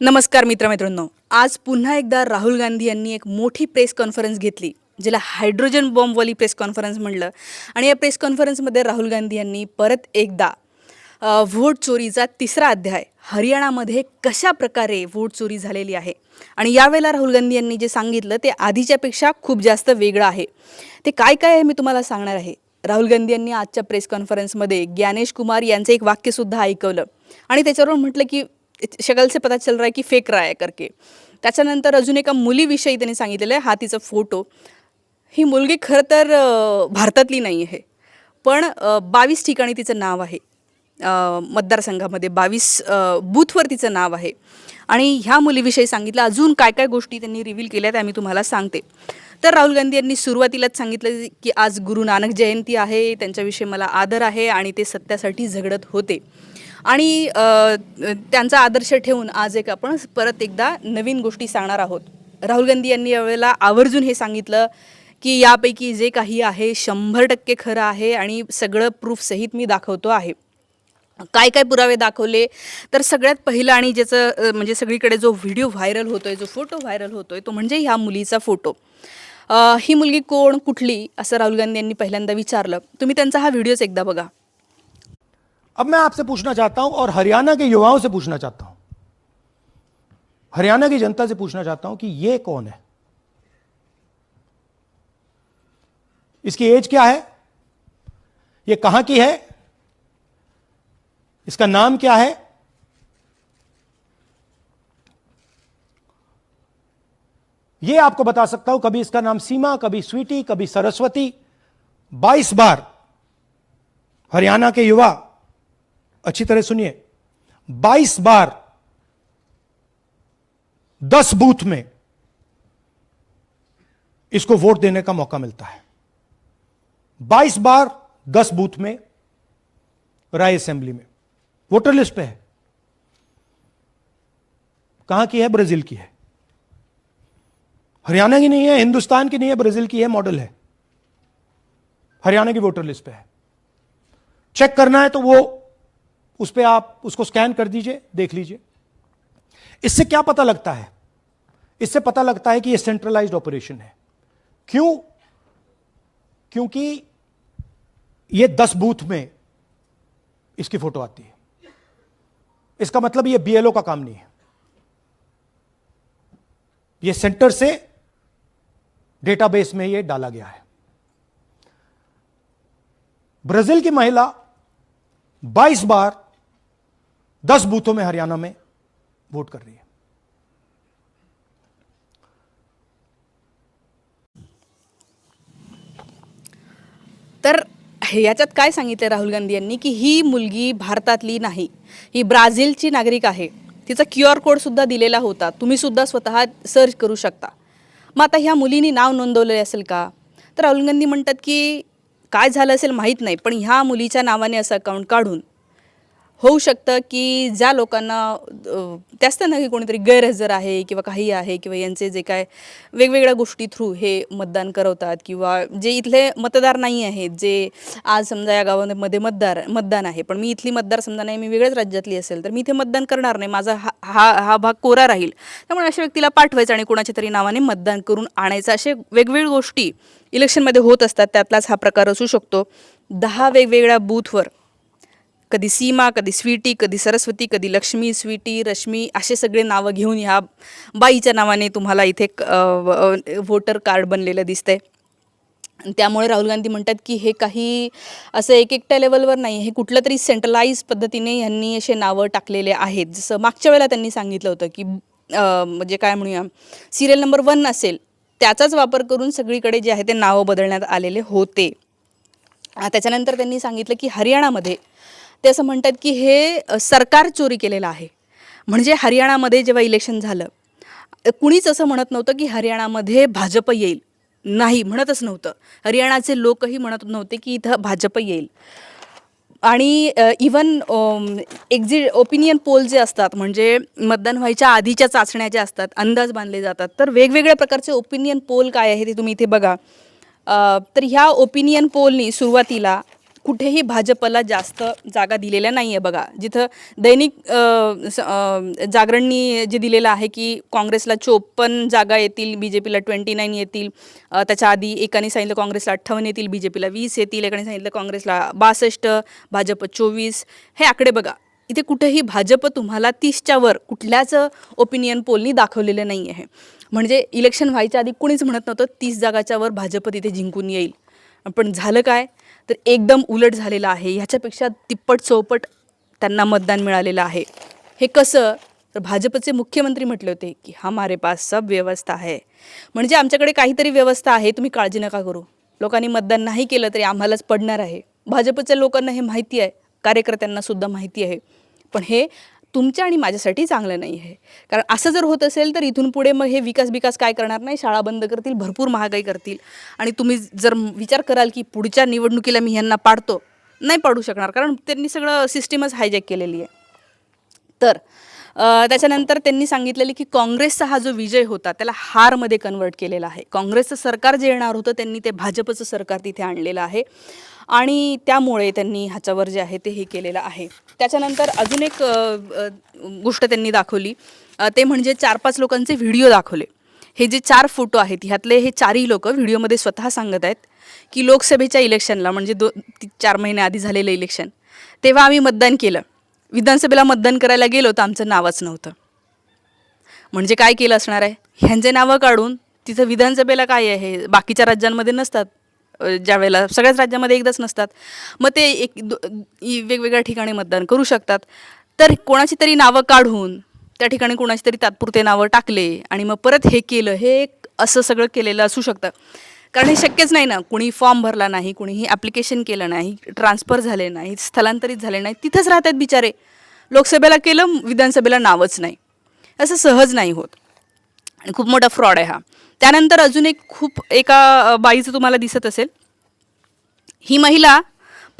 नमस्कार मित्रमित्रांनो आज पुन्हा एकदा राहुल गांधी यांनी एक मोठी प्रेस कॉन्फरन्स घेतली जिला हायड्रोजन बॉम्बवाली प्रेस कॉन्फरन्स म्हणलं. आणि या प्रेस कॉन्फरन्समध्ये राहुल गांधी यांनी परत एकदा व्होट चोरीचा तिसरा अध्याय हरियाणामध्ये कशा प्रकारे व्होट चोरी झालेली आहे? आणि यावेळेला राहुल गांधी यांनी जे सांगितलं ते आधीच्यापेक्षा खूप जास्त वेगळं आहे. ते काय काय आहे मी तुम्हाला सांगणार आहे? राहुल गांधी यांनी आजच्या प्रेस कॉन्फरन्समध्ये ज्ञानेश कुमार यांचं एक वाक्यसुद्धा ऐकवलं. आणि त्याच्यावरून म्हटलं की शक्ल से पता चल रहा है की फेक रहा है करके। त्याच्यानंतर अजून एका मुलीविषयी त्यांनी सांगितलेलं आहे हा तिचा फोटो. ही मुलगी खरं तर भारतातली नाही आहे पण बावीस ठिकाणी तिचं नाव आहे. मतदारसंघामध्ये बावीस बूथवर तिचं नाव आहे. आणि ह्या मुलीविषयी सांगितलं अजून काय काय गोष्टी त्यांनी रिव्हील केल्या त्या मी तुम्हाला सांगते. तर राहुल गांधी यांनी सुरुवातीलाच सांगितलं की आज गुरु नानक जयंती आहे त्यांच्याविषयी मला आदर आहे आणि ते सत्यासाठी झगडत होते. आणि त्यांचा आदर्श ठेवून आज एक आपण परत एकदा नवीन गोष्टी सांगणार आहोत. राहुल गांधी यांनी यावेळेला आवर्जून हे सांगितलं की यापैकी जे काही आहे शंभर टक्के खरं आहे आणि सगळं प्रूफसहित मी दाखवतो आहे. काय काय पुरावे दाखवले? तर सगळ्यात पहिलं आणि ज्याचं म्हणजे सगळीकडे जो व्हिडिओ व्हायरल होतोय जो फोटो व्हायरल होतोय तो म्हणजे ह्या मुलीचा फोटो. ही मुलगी कोण कुठली असं राहुल गांधी यांनी पहिल्यांदा विचारलं. तुम्ही त्यांचा हा व्हिडिओच एकदा बघा. अब मैं आपसे पूछना चाहता हूँ और हरियाणा के युवाओं से पूछना चाहता हूँ। हरियाणा की जनता से पूछना चाहता हूँ कि ये कौन है? इसकी एज क्या है? ये कहाँ की है? इसका नाम क्या है? ये आपको बता सकता हूँ, कभी इसका नाम सीमा, कभी स्वीटी, कभी सरस्वती। 22 बार हरियाणा के युवा अच्छी तरह सुनिए। 22 बार 10 बूथ में इसको वोट देने का मौका मिलता है। 22 बार 10 बूथ में राय असेंबली में। वोटर लिस्ट पे है। कहाँ की है? ब्राज़ील की है। हरियाणा की नहीं है, हिंदुस्तान की नहीं है, ब्राज़ील की है, मॉडल है। हरियाणा की वोटर लिस्ट पे है। चेक करना है तो वो उस पर आप उसको स्कैन कर दीजिए, देख लीजिए। इससे क्या पता लगता है? इससे पता लगता है कि यह सेंट्रलाइज्ड ऑपरेशन है। क्यों? क्योंकि यह दस बूथ में इसकी फ़ोटो आती है। इसका मतलब यह बीएलओ का काम नहीं है। यह सेंटर से डेटाबेस में यह डाला गया है। ब्राज़ील की महिला 22 बार दस बूथों में हरियाणा में वोट कर रही है। तर याच्यात काय सांगितलं राहुल गांधी यांनी की ही मुलगी भारतातली नाही ही ब्राझीलची नागरिक आहे तिचा क्यू आर कोडसुद्धा दिलेला होता तुम्ही सुद्धा स्वतः सर्च करू शकता. मग आता ह्या मुलीने नाव नोंदवले असेल का? तर राहुल गांधी म्हणतात की काय झालं असेल माहीत नाही पण ह्या मुलीच्या नावाने असं अकाउंट काढून होऊ शकतं की ज्या लोकांना अ, ते असतं ना की कोणीतरी गैरहजर आहे किंवा काही आहे किंवा यांचे जे काय वेगवेगळ्या गोष्टी थ्रू हे मतदान करवतात किंवा जे इथले मतदार नाही आहेत जे आज समजा या गावामध्ये मतदार मतदान आहे. पण मी इथली मतदार समजा नाही मी वेगळ्याच राज्यातली असेल तर मी इथे मतदान करणार नाही. माझा हा हा हा भाग कोरा राहील. त्यामुळे अशा व्यक्तीला पाठवायचं आणि कोणाच्या तरी नावाने मतदान करून आणायचं. असे वेगवेगळ्या गोष्टी इलेक्शनमध्ये होत असतात. त्यातलाच हा प्रकार असू शकतो. दहा वेगवेगळ्या बूथवर कधी सीमा कधी स्वीटी कधी सरस्वती कधी लक्ष्मी स्वीटी रश्मी असे सगळे नावं घेऊन ह्या बाईच्या नावाने तुम्हाला इथे व्होटर कार्ड बनलेलं दिसतंय. त्यामुळे राहुल गांधी म्हणतात की हे काही असं एक एकट्या लेवलवर नाही हे कुठलं तरी सेंट्रलाइज पद्धतीने यांनी असे नावं टाकलेले आहेत. जसं मागच्या वेळेला त्यांनी सांगितलं होतं की म्हणजे काय म्हणूया सिरियल नंबर वन असेल त्याचाच वापर करून सगळीकडे जे आहे ते नावं बदलण्यात आलेले होते. त्याच्यानंतर त्यांनी सांगितलं की हरियाणामध्ये ते असं म्हणतात की हे सरकार चोरी केलेलं आहे. म्हणजे हरियाणामध्ये जेव्हा इलेक्शन झालं कुणीच असं म्हणत नव्हतं की हरियाणामध्ये भाजप येईल. नाही म्हणतच नव्हतं. हरियाणाचे लोकही म्हणत नव्हते की इथं भाजप येईल. आणि इवन एक्झिट ओपिनियन पोल जे असतात म्हणजे मतदान व्हायच्या आधीच्या चाचण्या ज्या असतात अंदाज बांधले जातात तर वेगवेगळ्या प्रकारचे ओपिनियन पोल काय आहे ते तुम्ही इथे बघा. तर ह्या ओपिनियन पोलनी सुरुवातीला कुठेही भाजपला जास्त जागा दिलेल्या नाही आहे बघा. जिथं दैनिक स- जागरणनी जे दिलेलं आहे की काँग्रेसला चोपन्न जागा येतील बी जे पीला ट्वेंटी नाईन येतील त्याच्या आधी एकाने सांगितलं काँग्रेसला अठ्ठावन्न येतील बी जे पीला वीस येतील एकाने सांगितलं काँग्रेसला बासष्ट भाजप चोवीस. हे आकडे बघा. इथे कुठेही भाजप तुम्हाला तीसच्या वर कुठल्याच ओपिनियन पोलनी दाखवलेलं नाही आहे म्हणजे इलेक्शन व्हायच्या आधी कुणीच म्हणत नव्हतं तीस जागाच्या वर भाजप तिथे जिंकून येईल. पण झालं काय? तर एकदम उलट झालेलं आहे. ह्याच्यापेक्षा तिप्पट चौपट त्यांना मतदान मिळालेलं आहे. हे कसं? तर भाजपचे मुख्यमंत्री म्हटले होते की हमारे पास सब व्यवस्था आहे. म्हणजे आमच्याकडे काहीतरी व्यवस्था आहे तुम्ही काळजी नका करू. लोकांनी मतदान नाही केलं तरी आम्हालाच पडणार आहे. भाजपच्या लोकांना हे माहिती आहे कार्यकर्त्यांना सुद्धा माहिती आहे. पण हे तुमच्या आणि माझ्यासाठी चांगलं नाही आहे. कारण असं जर होत असेल तर इथून पुढे मग हे विकास विकास काय करणार नाही शाळा बंद करतील भरपूर महागाई करतील. आणि तुम्ही जर विचार कराल की पुढच्या निवडणुकीला मी ह्यांना पाडतो नाही पाडू शकणार. कारण त्यांनी सगळं सिस्टीमच हायजॅक केलेली आहे. तर त्याच्यानंतर त्यांनी सांगितलेले की काँग्रेसचा हा जो विजय होता त्याला हारमध्ये कन्वर्ट केलेला आहे. काँग्रेसचं सरकार जे येणार होतं त्यांनी ते भाजपचं सरकार तिथे आणलेलं आहे. आणि त्यामुळे त्यांनी ह्याच्यावर जे आहे ते हे केलेलं आहे. त्याच्यानंतर अजून एक गोष्ट त्यांनी दाखवली. ते म्हणजे चार पाच लोकांचे व्हिडिओ दाखवले. हे जे चार फोटो आहेत ह्यातले हे चारही लोक व्हिडिओमध्ये स्वतः सांगत आहेत की लोकसभेच्या इलेक्शनला म्हणजे दो ती- चार महिने आधी झालेलं इलेक्शन तेव्हा आम्ही मतदान केलं. विधानसभेला मतदान करायला गेलो तर आमचं नावच नव्हतं. म्हणजे काय केलं असणार आहे? ह्यांचे नावं काढून तिथं विधानसभेला काय आहे? बाकीच्या राज्यांमध्ये नसतात. ज्या वेळेला सगळ्याच राज्यामध्ये एकदाच नसतात. मग ते एक दो- वेगवेगळ्या ठिकाणी मतदान करू शकतात. तर कोणाची तरी नावं काढून त्या ठिकाणी कोणाची तरी तात्पुरते नावं टाकले आणि मग परत हे केलं हे एक असं सगळं केलेलं असू शकतं. कारण हे शक्यच नाही ना कुणी फॉर्म भरला नाही कुणीही ॲप्लिकेशन केलं नाही ट्रान्सफर झाले नाही स्थलांतरित झाले नाही तिथंच राहतात बिचारे. लोकसभेला केलं विधानसभेला नावच नाही. असं सहज नाही होत. आणि खूप मोठा फ्रॉड आहे हा. त्यानंतर अजून एक खूप एका बाईचं तुम्हाला दिसत असेल. ही महिला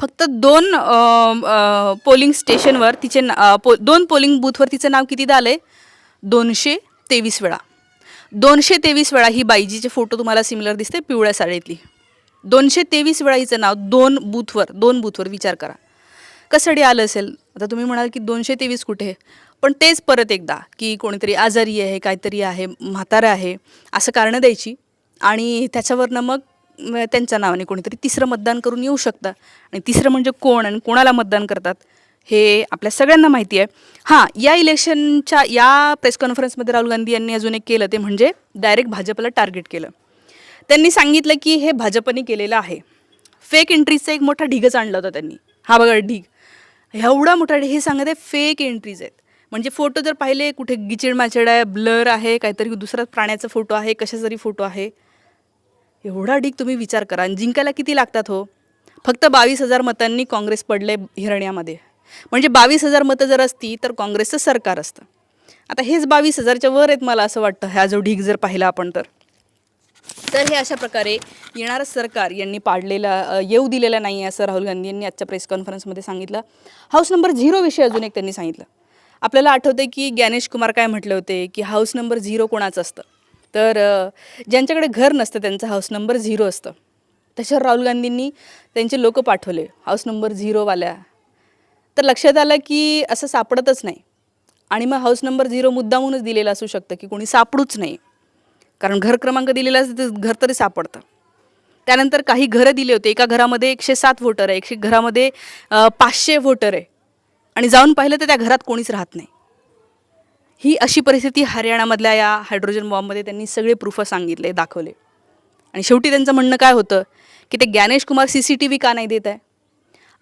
फक्त दोन आ, आ, पोलिंग स्टेशनवर तिचे ना- पो दोन पोलिंग बूथवर तिचं नाव कितीदा आलं आहे दोनशे तेवीस वेळा. दोनशे तेवीस वेळा ही बाईजीचे फोटो तुम्हाला सिमिलर दिसते पिवळ्या साडीतली. दोनशे तेवीस वेळा हिचं नाव दोन बूथवर दोन बूथवर विचार करा. कसडी आलं असेल? आता तुम्ही म्हणाल की दोनशे तेवीस कुठे? पण तेच परत एकदा की कोणीतरी आजारी आहे काहीतरी आहे म्हातारा आहे असं कारणं द्यायची आणि त्याच्यावरनं मग त्यांच्या नावाने कोणीतरी तिसरं मतदान करून येऊ शकतं. आणि तिसरं म्हणजे कोण? आणि कोणाला मतदान करतात? हे आपल्या सगळ्यांना माहिती आहे. हां या इलेक्शनच्या या प्रेस कॉन्फरन्समध्ये राहुल गांधी यांनी अजून एक केलं ते म्हणजे डायरेक्ट भाजपला टार्गेट केलं. त्यांनी सांगितलं की हे भाजपने केलेलं आहे. फेक एंट्रीजचा एक मोठा ढिगच आणला होता त्यांनी. हा बघा ढीग. एवढा मोठा ढीग हे सांगत आहे फेक एंट्रीज आहेत. म्हणजे फोटो जर पाहिले कुठे गिचिड माचिड आहे ब्लर आहे काहीतरी दुसरा प्राण्याचा फोटो आहे कशा जरी फोटो आहे. एवढा ढीग तुम्ही विचार करा. आणि जिंकायला किती लागतात हो? फक्त बावीस हजार मतांनी काँग्रेस पडले हिरण्यामध्ये. म्हणजे बावीस हजार मतं जर असती तर काँग्रेसचं सरकार असतं. आता हेच बावीस हजारच्या वर आहेत मला असं वाटतं. ह्या जो ढीग जर पाहिला आपण तर. तर हे अशा प्रकारे येणारं सरकार यांनी पाडलेलं येऊ दिलेलं नाही आहे असं राहुल गांधी यांनी आजच्या प्रेस कॉन्फरन्समध्ये सांगितलं. हाऊस नंबर झिरो विषय अजून एक त्यांनी सांगितलं. आपल्याला आठवते की ज्ञानेश कुमार काय म्हटले होते की हाऊस नंबर झिरो कोणाचं असतं? तर ज्यांच्याकडे घर नसतं त्यांचं हाऊस नंबर झिरो असतं. त्याच्यावर राहुल गांधींनी त्यांचे लोक पाठवले. हाऊस नंबर झिरोवाल्या तर लक्षात आलं की असं सापडतच नाही. आणि मग हाऊस नंबर झिरो मुद्दामूनच दिलेला असू शकतं की कोणी सापडूच नाही. कारण घर क्रमांक दिलेला असतं तर घर तरी सापडतं. त्यानंतर काही घरं दिले होते. एका घरामध्ये एकशे सात व्होटर आहे एकशे घरामध्ये पाचशे व्होटर आहे. आणि जाऊन पाहिलं तर त्या घरात कोणीच राहत नाही. ही अशी परिस्थिती हरियाणामधल्या या हायड्रोजन बॉम्बमध्ये त्यांनी सगळे प्रूफ सांगितले दाखवले. आणि शेवटी त्यांचं म्हणणं काय होतं की ते Gyanesh Kumar C C T V का नाही देत आहे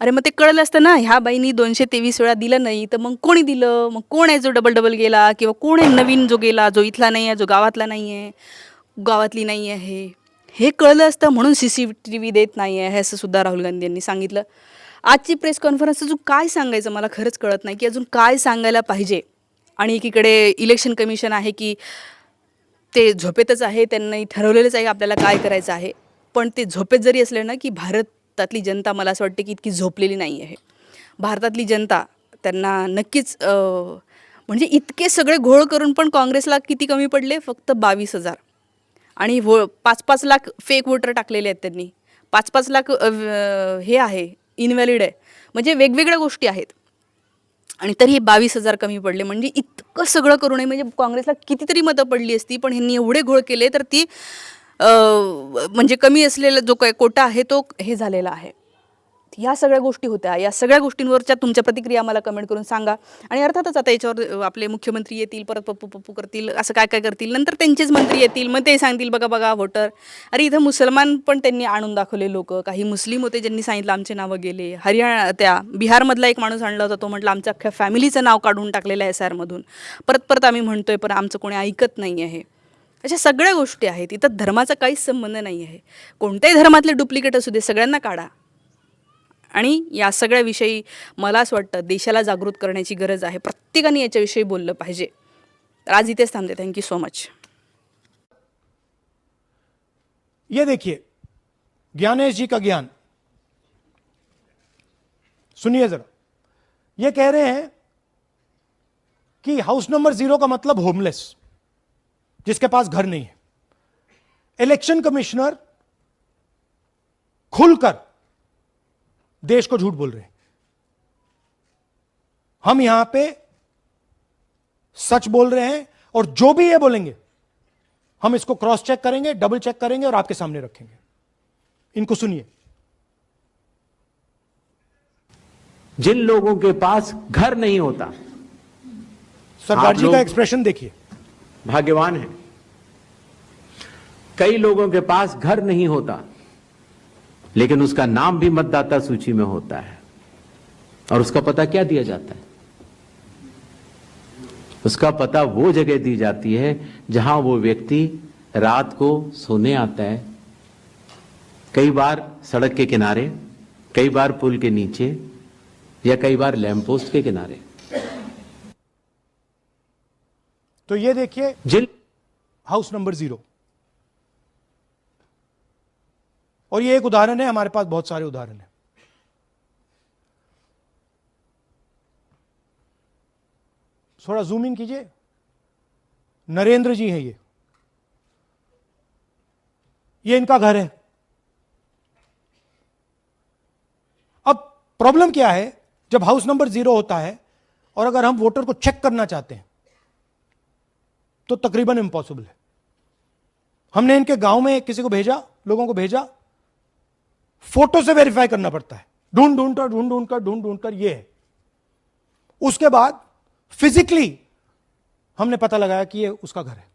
अरे मग ते कळलं असतं ना ह्या बाईनी दोनशे तेवीस वेळा दिलं नाही तर मग कोणी दिलं? मग कोण आहे जो डबल डबल गेला? किंवा कोण आहे नवीन जो गेला जो इथला नाही आहे जो गावातला नाही आहे गावातली नाही आहे? हे कळलं असतं म्हणून सी सी टी व्ही देत नाही आहे असं सुद्धा राहुल गांधी यांनी सांगितलं. आजची प्रेस कॉन्फरन्स अजून काय सांगायचं? मला खरंच कळत नाही की अजून काय सांगायला पाहिजे. आणि एकीकडे इलेक्शन कमिशन आहे की ते झोपेतच आहे त्यांनी ठरवलेलंच आहे आपल्याला काय करायचं आहे. पण ते झोपेत जरी असले ना की भारत भारतातली जनता मला असं वाटते की इतकी झोपलेली नाही आहे. भारतातली जनता त्यांना नक्कीच म्हणजे इतके सगळे घोळ करून पण काँग्रेसला किती कमी पडले? फक्त बावीस हजार. आणि व्हो पाच पाच लाख फेक वोटर टाकलेले आहेत त्यांनी. पाच पाच लाख हे आहे इनव्हॅलिड आहे. म्हणजे वेगवेगळ्या गोष्टी आहेत. आणि तरी बावीस हजार कमी पडले. म्हणजे इतकं सगळं करू नये म्हणजे काँग्रेसला कितीतरी मतं पडली असती पण ह्यांनी एवढे घोळ केले तर ती म्हणजे कमी असलेला जो काय कोटा आहे तो हे झालेला आहे. या सगळ्या गोष्टी होत्या. या सगळ्या गोष्टींवरच्या तुमच्या प्रतिक्रिया मला कमेंट करून सांगा. आणि अर्थातच आता याच्यावर आपले मुख्यमंत्री येतील परत पप्पू पप्पू करतील असं काय काय करतील? नंतर त्यांचेच मंत्री येतील मग ते सांगतील बघा बघा व्होटर अरे इथं मुसलमान पण त्यांनी आणून दाखवले लोक. काही मुस्लिम होते ज्यांनी सांगितलं आमचे नावं गेले. हरियाणा त्या बिहारमधला एक माणूस आणला होता तो म्हटलं आमच्या अख्ख्या फॅमिलीचं नाव काढून टाकलेलं आहे एस आरमधून परत परत आम्ही म्हणतोय पण आमचं कोणी ऐकत नाही आहे अशा सगळ्या गोष्टी आहेत. इथं धर्माचा काहीच संबंध नाही आहे. कोणत्याही धर्मातले डुप्लिकेट असू दे सगळ्यांना काढा. आणि या सगळ्याविषयी मला असं वाटतं देशाला जागृत करण्याची गरज आहे. प्रत्येकाने याच्याविषयी बोललं पाहिजे. तर आज इथेच थांबते. थँक्यू सो मच ये देखिए ज्ञानेश जी का ज्ञान। सुनिए जरा। ये कह रहे हैं कि हाउस नंबर जीरो का मतलब होमलेस जिसके पास घर नहीं है। इलेक्शन कमिश्नर खुलकर देश को झूठ बोल रहे हैं। हम यहाँ पे सच बोल रहे हैं और जो भी ये बोलेंगे हम इसको क्रॉस चेक करेंगे डबल चेक करेंगे और आपके सामने रखेंगे। इनको सुनिए। जिन लोगों के पास घर नहीं होता सरकार जी का एक्सप्रेशन देखिए। भाग्यवान है। कई लोगों के पास घर नहीं होता, लेकिन उसका नाम भी मतदाता सूची में होता है, और उसका पता क्या दिया जाता है? उसका पता वो जगह दी जाती है जहाँ वो व्यक्ति रात को सोने आता है। कई बार सड़क के किनारे, कई बार पुल के नीचे, या कई बार लैंप पोस्ट के किनारे। तो ये देखिए जिन हाउस नंबर ज़ीरो और ये एक उदाहरण है हमारे पास बहुत सारे उदाहरण हैं। थोड़ा जूम इन कीजिए। नरेंद्र जी हैं ये। ये इनका घर है। अब प्रॉब्लम क्या है? जब हाउस नंबर ज़ीरो होता है और अगर हम वोटर को चेक करना चाहते हैं तो तकरीबन इम्पॉसिबल है। हमने इनके गाँव में किसी को भेजा, लोगों को भेजा। फ़ोटो से वेरीफाई करना पड़ता है। ढूंढ ढूंढ कर, ढूंढ ढूंढ कर, ढूंढ ढूंढ कर, ये है। उसके बाद फिजिकली हमने पता लगाया कि ये उसका घर है।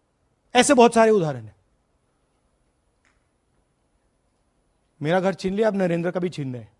ऐसे बहुत सारे उदाहरण हैं। मेरा घर छीन लिया, अब नरेंद्र का भी छीन रहे हैं।